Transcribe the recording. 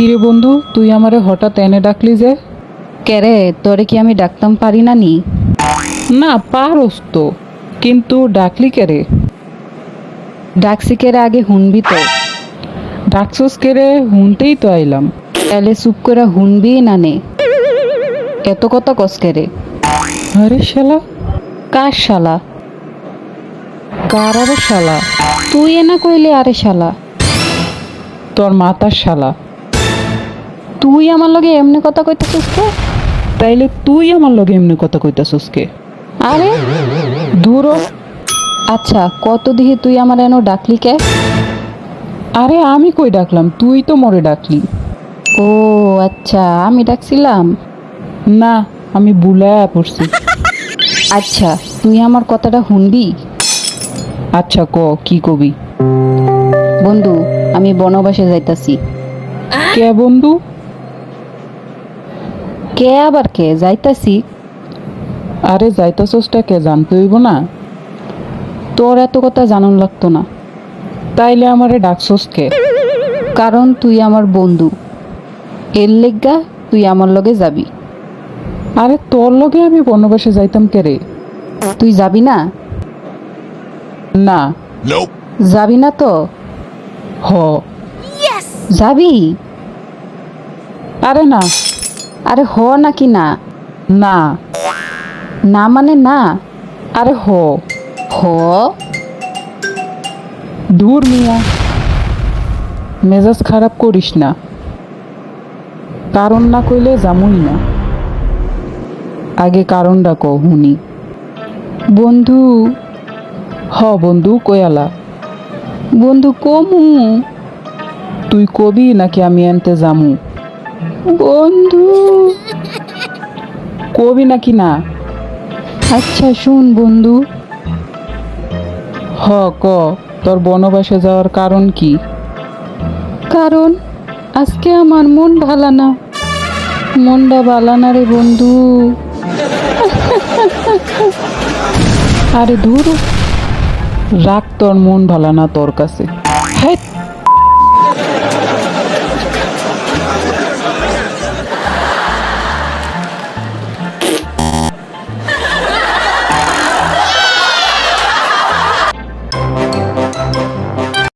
কিরে বন্ধু? তুই আমারে হঠাৎ এনে ডাকলি যে? কেরে তোরে কি আমি ডাকতাম পারি না নি? না পারস তো। কিন্তু ডাকলি কেরে ডাকছি কেরে আগে হুনবি তো। ডাকছস কেরে হুনতেই তো আইলাম। তাহলে চুপ করে হুনবি না নে? এত কথা কস কেরে আরে শালা। কার শালা? কার আরে শালা? তুই এনা কইলে আরে শালা। তোর মাতার শালা। তুই আমার লগে এমনি কথা কইতেছিস কে? তাইলে তুই আমার লগে এমনি কথা কইতাছস কে? আরে দূর আচ্ছা কত দিহি তুই আমার এনো ডাকলি কে? আরে আমি কই ডাকলাম? তুই তো মরে ডাকলি। ও আচ্ছা আমি ডাকছিলাম? না আমি বুলায়া পড়ছি। আচ্ছা তুই আমার কথাটা শুনবি? আচ্ছা ক কি কবি? বন্ধু আমি বনবাসে যাইতাছি। কে বন্ধু? কে আবার কে? যাইতাছি। আরে যাইতাছসটা কে? জানতে হইব না। তোর এত কথা জানুন লাগতো না। তাইলে আমারে ডাকছস কে? কারণ তুই আমার বন্ধু। এর লেগা তুই আমার লগে যাবি। আরে তোর লগে আমি বনবাসে যাইতাম কে রে? তুই যাবি না? না। যাবি না তো? হ। যাবি? আরে না। আরে হ নাকি না? না। না মানে না? আরে হ। হ? দূর মিয়া। মেজাজ খারাপ করিস না। কারণ না কইলে জামুই না। আগে কারণটা ক হুনি। বন্ধু, হ বন্ধু, কয়ালা। বন্ধু কমু। তুই কবি নাকি আমি আনতে জামু বন্ধু। কবি নাকি না? আচ্ছা শুন বন্ধু। হ, ক, তোর বনবাসে যাওয়ার কারণ কি? কারণ, আজকে আমার মন ভালা না। মনটা ভালা না রে বন্ধু। আরে দূর রাখ তোর মন ভালো না তোর কাছে। হ্যাঁ